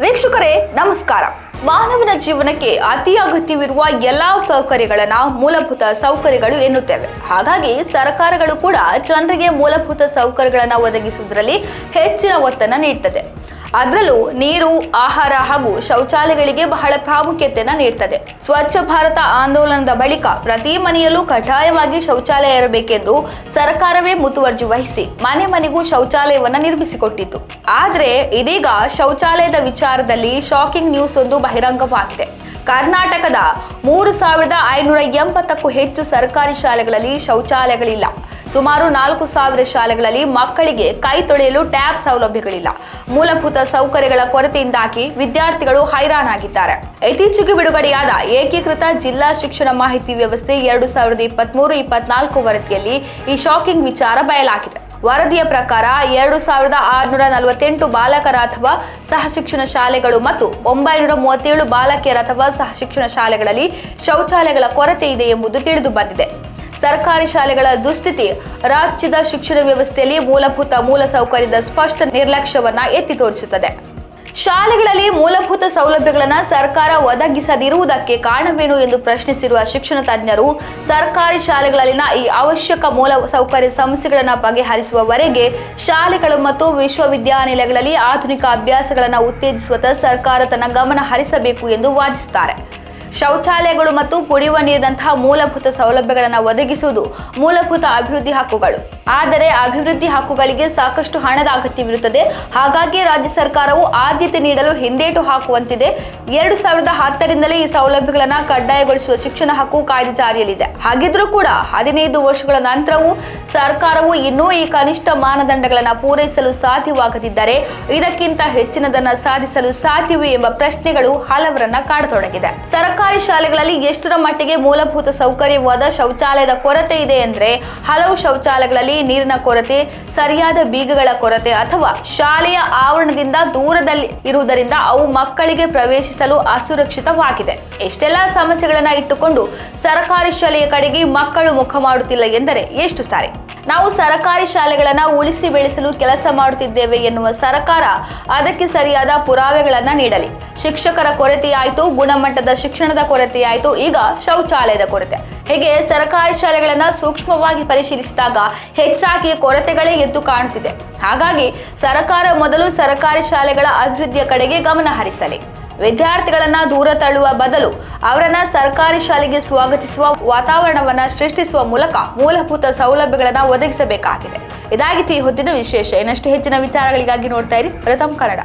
ವೀಕ್ಷಕರೇ, ನಮಸ್ಕಾರ. ಮಾನವನ ಜೀವನಕ್ಕೆ ಅತಿ ಅಗತ್ಯವಿರುವ ಎಲ್ಲಾ ಸೌಕರ್ಯಗಳನ್ನ ಮೂಲಭೂತ ಸೌಕರ್ಯಗಳು ಎನ್ನುತ್ತೇವೆ. ಹಾಗಾಗಿ ಸರ್ಕಾರಗಳು ಕೂಡ ಜನರಿಗೆ ಮೂಲಭೂತ ಸೌಕರ್ಯಗಳನ್ನ ಒದಗಿಸುವುದರಲ್ಲಿ ಹೆಚ್ಚಿನ ಒತ್ತನ್ನು ನೀಡ್ತದೆ. ಅದರಲ್ಲೂ ನೀರು, ಆಹಾರ ಹಾಗೂ ಶೌಚಾಲಯಗಳಿಗೆ ಬಹಳ ಪ್ರಾಮುಖ್ಯತೆಯನ್ನು ನೀಡ್ತದೆ. ಸ್ವಚ್ಛ ಭಾರತ ಆಂದೋಲನದ ಬಳಿಕ ಪ್ರತಿ ಮನೆಯಲ್ಲೂ ಕಡ್ಡಾಯವಾಗಿ ಶೌಚಾಲಯ ಇರಬೇಕೆಂದು ಸರ್ಕಾರವೇ ಮುತುವರ್ಜಿ ವಹಿಸಿ ಮನೆ ಮನೆಗೂ ಶೌಚಾಲಯವನ್ನು ನಿರ್ಮಿಸಿಕೊಟ್ಟಿತ್ತು. ಆದರೆ ಇದೀಗ ಶೌಚಾಲಯದ ವಿಚಾರದಲ್ಲಿ ಶಾಕಿಂಗ್ ನ್ಯೂಸ್ ಒಂದು ಬಹಿರಂಗವಾಗಿದೆ. ಕರ್ನಾಟಕದ ಮೂರು ಸಾವಿರದ ಐನೂರ ಎಂಬತ್ತಕ್ಕೂ ಹೆಚ್ಚು ಸರ್ಕಾರಿ ಶಾಲೆಗಳಲ್ಲಿ ಶೌಚಾಲಯಗಳಿಲ್ಲ. ಸುಮಾರು ನಾಲ್ಕು ಸಾವಿರ ಶಾಲೆಗಳಲ್ಲಿ ಮಕ್ಕಳಿಗೆ ಕೈ ತೊಳೆಯಲು ಟ್ಯಾಬ್ ಸೌಲಭ್ಯಗಳಿಲ್ಲ. ಮೂಲಭೂತ ಸೌಕರ್ಯಗಳ ಕೊರತೆಯಿಂದಾಗಿ ವಿದ್ಯಾರ್ಥಿಗಳು ಹೈರಾಣಾಗಿದ್ದಾರೆ. ಇತ್ತೀಚೆಗೆ ಬಿಡುಗಡೆಯಾದ ಏಕೀಕೃತ ಜಿಲ್ಲಾ ಶಿಕ್ಷಣ ಮಾಹಿತಿ ವ್ಯವಸ್ಥೆ ಎರಡು ಸಾವಿರದ ಇಪ್ಪತ್ಮೂರು ಇಪ್ಪತ್ನಾಲ್ಕು ವರದಿಯಲ್ಲಿ ಈ ಶಾಕಿಂಗ್ ವಿಚಾರ ಬಯಲಾಗಿದೆ. ವರದಿಯ ಪ್ರಕಾರ ಎರಡು ಸಾವಿರದ ಆರುನೂರ ನಲವತ್ತೆಂಟು ಬಾಲಕರ ಅಥವಾ ಸಹ ಶಿಕ್ಷಣ ಶಾಲೆಗಳು ಮತ್ತು ಒಂಬೈನೂರ ಮೂವತ್ತೇಳು ಬಾಲಕಿಯರ ಅಥವಾ ಸಹ ಶಿಕ್ಷಣ ಶಾಲೆಗಳಲ್ಲಿ ಶೌಚಾಲಯಗಳ ಕೊರತೆ ಇದೆ ಎಂಬುದು ತಿಳಿದು ಬಂದಿದೆ. ಸರ್ಕಾರಿ ಶಾಲೆಗಳ ದುಸ್ಥಿತಿ. ರಾಜ್ಯದ ಶಿಕ್ಷಣ ವ್ಯವಸ್ಥೆಯಲ್ಲಿ ಮೂಲಭೂತ ಮೂಲಸೌಕರ್ಯದ ಸ್ಪಷ್ಟ ನಿರ್ಲಕ್ಷ್ಯವನ್ನ ಎತ್ತಿ ತೋರಿಸುತ್ತದೆ. ಶಾಲೆಗಳಲ್ಲಿ ಮೂಲಭೂತ ಸೌಲಭ್ಯಗಳನ್ನು ಸರ್ಕಾರ ಒದಗಿಸದಿರುವುದಕ್ಕೆ ಕಾರಣವೇನು ಎಂದು ಪ್ರಶ್ನಿಸಿರುವ ಶಿಕ್ಷಣ ತಜ್ಞರು, ಸರ್ಕಾರಿ ಶಾಲೆಗಳಲ್ಲಿನ ಈ ಅವಶ್ಯಕ ಮೂಲ ಸೌಕರ್ಯ ಸಮಸ್ಯೆಗಳನ್ನು ಬಗೆಹರಿಸುವವರೆಗೆ ಶಾಲೆಗಳು ಮತ್ತು ವಿಶ್ವವಿದ್ಯಾನಿಲಯಗಳಲ್ಲಿ ಆಧುನಿಕ ಅಭ್ಯಾಸಗಳನ್ನು ಉತ್ತೇಜಿಸುವತ್ತ ಸರ್ಕಾರ ತನ್ನ ಗಮನ ಹರಿಸಬೇಕು ಎಂದು ವಾದಿಸುತ್ತಾರೆ. ಶೌಚಾಲಯಗಳು ಮತ್ತು ಕುಡಿಯುವ ನೀರಿನಂತಹ ಮೂಲಭೂತ ಸೌಲಭ್ಯಗಳನ್ನು ಒದಗಿಸುವುದು ಮೂಲಭೂತ ಅಭಿವೃದ್ಧಿ ಹಕ್ಕುಗಳು. ಆದರೆ ಅಭಿವೃದ್ಧಿ ಹಕ್ಕುಗಳಿಗೆ ಸಾಕಷ್ಟು ಹಣದ ಅಗತ್ಯವಿರುತ್ತದೆ. ಹಾಗಾಗಿ ರಾಜ್ಯ ಸರ್ಕಾರವು ಆದ್ಯತೆ ನೀಡಲು ಹಿಂದೇಟು ಹಾಕುವಂತಿದೆ. ಎರಡು ಸಾವಿರದ ಹತ್ತರಿಂದಲೇ ಈ ಸೌಲಭ್ಯಗಳನ್ನು ಕಡ್ಡಾಯಗೊಳಿಸುವ ಶಿಕ್ಷಣ ಹಕ್ಕು ಕಾಯ್ದೆ ಜಾರಿಯಲ್ಲಿದೆ. ಹಾಗಿದ್ರೂ ಕೂಡ ಹದಿನೈದು ವರ್ಷಗಳ ನಂತರವೂ ಸರ್ಕಾರವು ಇನ್ನೂ ಈ ಕನಿಷ್ಠ ಮಾನದಂಡಗಳನ್ನು ಪೂರೈಸಲು ಸಾಧ್ಯವಾಗದಿದ್ದರೆ ಇದಕ್ಕಿಂತ ಹೆಚ್ಚಿನದನ್ನು ಸಾಧಿಸಲು ಸಾಧ್ಯವೇ ಎಂಬ ಪ್ರಶ್ನೆಗಳು ಹಲವರನ್ನ ಕಾಡತೊಡಗಿದೆ. ಸರ್ಕಾರಿ ಶಾಲೆಗಳಲ್ಲಿ ಎಷ್ಟರ ಮಟ್ಟಿಗೆ ಮೂಲಭೂತ ಸೌಕರ್ಯವಾದ ಶೌಚಾಲಯದ ಕೊರತೆ ಇದೆ ಅಂದ್ರೆ ಹಲವು ಶೌಚಾಲಯಗಳಲ್ಲಿ ನೀರಿನ ಕೊರತೆ, ಸರಿಯಾದ ಬೀಗಗಳ ಕೊರತೆ ಅಥವಾ ಶಾಲೆಯ ಆವರಣದಿಂದ ದೂರದಲ್ಲಿ ಇರುವುದರಿಂದ ಅವು ಮಕ್ಕಳಿಗೆ ಪ್ರವೇಶಿಸಲು ಅಸುರಕ್ಷಿತವಾಗಿದೆ. ಎಷ್ಟೆಲ್ಲ ಸಮಸ್ಯೆಗಳನ್ನು ಇಟ್ಟುಕೊಂಡು ಸರ್ಕಾರಿ ಶಾಲೆಯ ಕಡೆಗೆ ಮಕ್ಕಳು ಮುಖ ಮಾಡುತ್ತಿಲ್ಲ ಎಂದರೆ ಎಷ್ಟು ಸಾರಿ? ನಾವು ಸರಕಾರಿ ಶಾಲೆಗಳನ್ನು ಉಳಿಸಿ ಬೆಳೆಸಲು ಕೆಲಸ ಮಾಡುತ್ತಿದ್ದೇವೆ ಎನ್ನುವ ಸರ್ಕಾರ ಅದಕ್ಕೆ ಸರಿಯಾದ ಪುರಾವೆಗಳನ್ನು ನೀಡಲಿ. ಶಿಕ್ಷಕರ ಕೊರತೆಯಾಯಿತು ಗುಣಮಟ್ಟದ ಶಿಕ್ಷಣದ ಕೊರತೆಯಾಯಿತು ಈಗ ಶೌಚಾಲಯದ ಕೊರತೆ. ಹೀಗೆ ಸರ್ಕಾರಿ ಶಾಲೆಗಳನ್ನು ಸೂಕ್ಷ್ಮವಾಗಿ ಪರಿಶೀಲಿಸಿದಾಗ ಹೆಚ್ಚಾಗಿ ಕೊರತೆಗಳೇ ಎದ್ದು ಕಾಣುತ್ತಿದೆ. ಹಾಗಾಗಿ ಸರ್ಕಾರ ಮೊದಲು ಸರ್ಕಾರಿ ಶಾಲೆಗಳ ಅಭಿವೃದ್ಧಿಯ ಕಡೆಗೆ ಗಮನ ಹರಿಸಲಿ. ವಿದ್ಯಾರ್ಥಿಗಳನ್ನ ದೂರ ತಳ್ಳುವ ಬದಲು ಅವರನ್ನ ಸರ್ಕಾರಿ ಶಾಲೆಗೆ ಸ್ವಾಗತಿಸುವ ವಾತಾವರಣವನ್ನ ಸೃಷ್ಟಿಸುವ ಮೂಲಕ ಮೂಲಭೂತ ಸೌಲಭ್ಯಗಳನ್ನ ಒದಗಿಸಬೇಕಾಗಿದೆ. ಇದಾಗಿತ್ತು ಈ ಹೊತ್ತಿನ ವಿಶೇಷ. ಇನ್ನಷ್ಟು ಹೆಚ್ಚಿನ ವಿಚಾರಗಳಿಗಾಗಿ ನೋಡ್ತಾ ಇರಿ ಪ್ರಥಮ ಕನ್ನಡ.